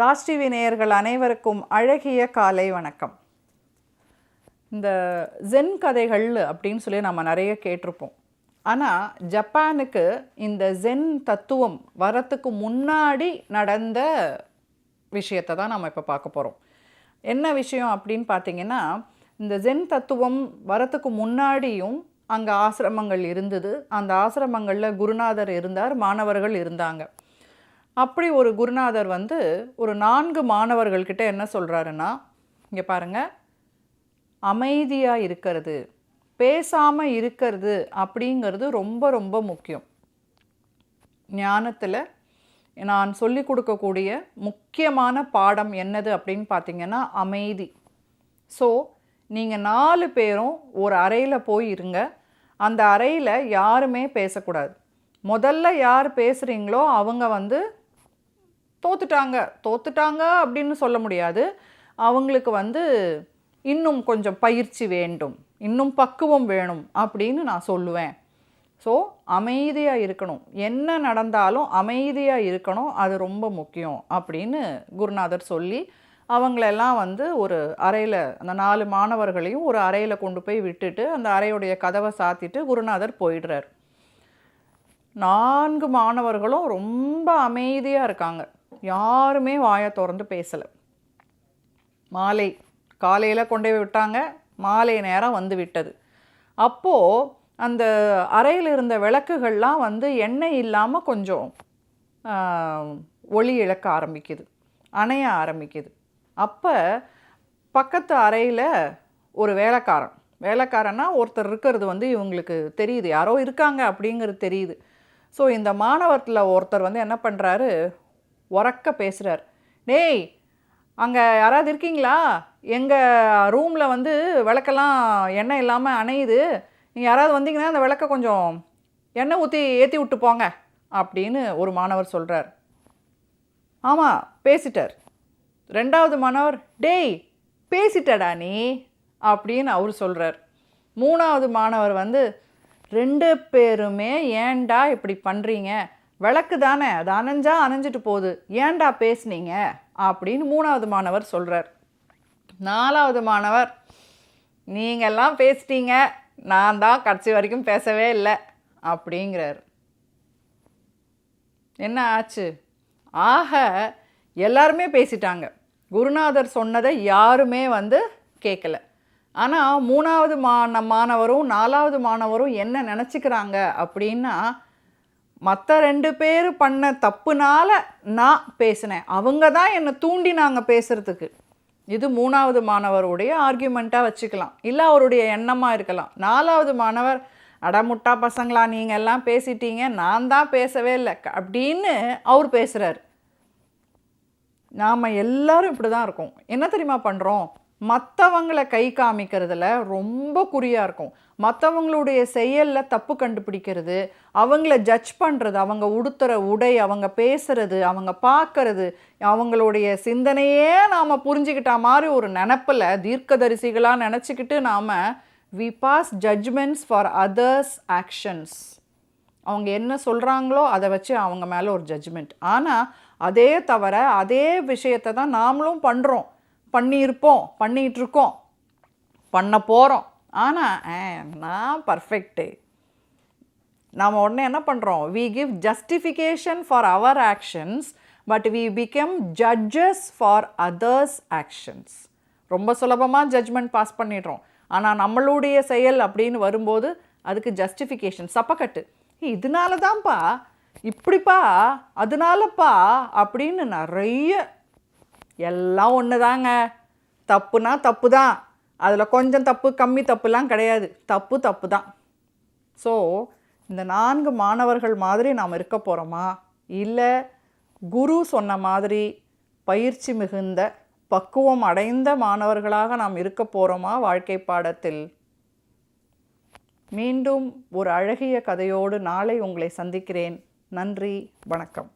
ராஷ்டிவி நேயர்கள் அனைவருக்கும் அழகிய காலை வணக்கம். இந்த ஜென் கதைகள் அப்படின்னு சொல்லி நம்ம நிறைய கேட்டிருப்போம். ஆனால் ஜப்பானுக்கு இந்த ஜென் தத்துவம் வரத்துக்கு முன்னாடி நடந்த விஷயத்தை தான் நம்ம இப்போ பார்க்க போகிறோம் என்ன விஷயம் அப்படின்னு பார்த்தீங்கன்னா இந்த ஜென் தத்துவம் வரத்துக்கு முன்னாடியும் அங்கே ஆசிரமங்கள் இருந்தது. அந்த ஆசிரமங்களில் குருநாதர் இருந்தார் மாணவர்கள் இருந்தாங்க. அப்படி ஒரு குருநாதர் வந்து ஒரு நான்கு மாணவர்கள்கிட்ட என்ன சொல்கிறாருன்னா இங்கே பாருங்கள் அமைதியாக இருக்கிறது பேசாமல் இருக்கிறது அப்படிங்கிறது ரொம்ப ரொம்ப முக்கியம். ஞானத்தில் நான் சொல்லி கொடுக்கக்கூடிய முக்கியமான பாடம் என்னது அப்படின்னு பார்த்தீங்கன்னா அமைதி. ஸோ நீங்கள் நாலு பேரும் ஒரு அறையில் போய் இருங்க. அந்த அறையில் யாருமே பேசக்கூடாது. முதல்ல யார் பேசுகிறீங்களோ அவங்க வந்து தோத்துட்டாங்க தோத்துட்டாங்க அப்படின்னு சொல்ல முடியாது. அவங்களுக்கு வந்து இன்னும் கொஞ்சம் பயிற்சி வேண்டும் இன்னும் பக்குவம் வேணும் அப்படின்னு நான் சொல்லுவேன். ஸோ அமைதியாக இருக்கணும். என்ன நடந்தாலும் அமைதியாக இருக்கணும். அது ரொம்ப முக்கியம் அப்படின்னு குருநாதர் சொல்லி அவங்களெல்லாம் வந்து ஒரு அறையில் அந்த நாலு மாணவர்களையும் ஒரு அறையில் கொண்டு போய் விட்டுட்டு அந்த அறையுடைய கதவை சாத்திட்டு குருநாதர் போயிடுறார். நான்கு மாணவர்களும் ரொம்ப அமைதியாக இருக்காங்க. யாருமே வாயை திறந்து பேசலை. மாலை காலையில் கொண்டு போய் விட்டாங்க. மாலை நேரம் வந்து விட்டது. அப்போது அந்த அறையில் இருந்த விளக்குகள்லாம் வந்து எண்ணெய் இல்லாமல் கொஞ்சம் ஒளி இழக்க ஆரம்பிக்குது. அணைய ஆரம்பிக்குது. அப்போ பக்கத்து அறையில் ஒரு வேலைக்காரன் வேலைக்காரன்னா ஒருத்தர் இருக்கிறது வந்து இவங்களுக்கு தெரியுது. யாரோ இருக்காங்க அப்படிங்கிறது தெரியுது. ஸோ இந்த மாணவரத்தில் ஒருத்தர் வந்து என்ன பண்ணுறாரு உறக்க பேசுகிறார் டேய் அங்கே யாராவது இருக்கீங்களா? எங்கள் ரூமில் வந்து விளக்கெல்லாம் எண்ணெய் இல்லாமல் அணையுது. நீங்கள் யாராவது வந்தீங்கன்னா அந்த விளக்க கொஞ்சம் எண்ணெய் ஊற்றி ஏற்றி விட்டு போங்க அப்படின்னு ஒரு மாணவர் சொல்கிறார் ஆமாம் பேசிட்டார். ரெண்டாவது மாணவர் டேய் பேசிட்டடா நீ அப்படின்னு அவர் சொல்கிறார் மூணாவது மாணவர் வந்து ரெண்டு பேருமே ஏன்டா இப்படி பண்ணுறீங்க விளக்கு தானே? அது அணைஞ்சா அணைஞ்சிட்டு போகுது. ஏன்டா பேசுனீங்க? அப்படின்னு மூணாவது மாணவர் சொல்கிறார் நாலாவது மாணவர் நீங்கள்லாம் பேசிட்டீங்க. நான் தான் கடைசி வரைக்கும் பேசவே இல்லை. அப்படிங்கிறார். என்ன ஆச்சு? ஆக எல்லாருமே பேசிட்டாங்க. குருநாதர் சொன்னதை யாருமே வந்து கேட்கல ஆனால் மூணாவது மான மாணவரும் நாலாவது மாணவரும் என்ன நினச்சிக்கிறாங்க அப்படின்னா மற்ற ரெண்டு பேர் பண்ண தப்புனால நான் பேசினேன். அவங்க தான் என்னை தூண்டி நாங்கள் பேசுகிறதுக்கு இது மூணாவது மாணவருடைய ஆர்கியூமெண்ட்டாக வச்சுக்கலாம். இல்லை அவருடைய எண்ணமாக இருக்கலாம். நாலாவது மாணவர் அடமுட்டா பசங்களா நீங்கள் எல்லாம் பேசிட்டீங்க. நான் தான் பேசவே இல்லை. அப்படின்னு அவர் பேசுகிறார் நாம் எல்லோரும் இப்படி தான் இருக்கோம். என்ன தெரியுமா பண்ணுறோம் மற்றவங்களை கை காமிக்கிறதுல ரொம்ப குறியாக இருக்கும். மற்றவங்களுடைய செயலில் தப்பு கண்டுபிடிக்கிறது அவங்கள ஜட்ஜ் பண்ணுறது அவங்க உடுத்துகிற உடை அவங்க பேசுகிறது அவங்க பார்க்கறது அவங்களுடைய சிந்தனையே நாம் புரிஞ்சுக்கிட்ட மாதிரி ஒரு நினப்பில் தீர்க்கதரிசிகளாக நினச்சிக்கிட்டு நாம் we pass judgements for others actions அவங்க என்ன சொல்கிறாங்களோ அதை வச்சு அவங்க மேலே ஒரு ஜட்ஜ்மெண்ட் ஆனால் அதே தவிர அதே விஷயத்தை தான் நாமளும் பண்ணுறோம் பண்ணியிருப்போம் பண்ணிகிட்ருக்கோம் பண்ண போகிறோம் ஆனால் நான் பர்ஃபெக்ட்டு நாம் உடனே என்ன பண்ணுறோம் we give justification for our actions but we become judges for others actions ரொம்ப சுலபமாக ஜட்ஜ்மெண்ட் பாஸ் பண்ணிடுறோம். ஆனால் நம்மளுடைய செயல் அப்படின்னு வரும்போது அதுக்கு ஜஸ்டிஃபிகேஷன் சப்பக்கட்டு. இதனால தான்ப்பா இப்படிப்பா அதனாலப்பா அப்படின்னு நிறைய எல்லாம் ஒன்று தாங்க தப்புனா தப்பு தான் அதில் கொஞ்சம் தப்பு கம்மி தப்புலாம் கிடையாது. தப்பு தப்பு தான் ஸோ இந்த நான்கு மாணவர்கள் மாதிரி நாம் இருக்க போகிறோமா இல்லை குரு சொன்ன மாதிரி பயிற்சி மிகுந்த பக்குவம் அடைந்த மாணவர்களாக நாம் இருக்க போகிறோமா வாழ்க்கை பாடத்தில்? மீண்டும் ஒரு அழகிய கதையோடு நாளை உங்களை சந்திக்கிறேன். நன்றி வணக்கம்.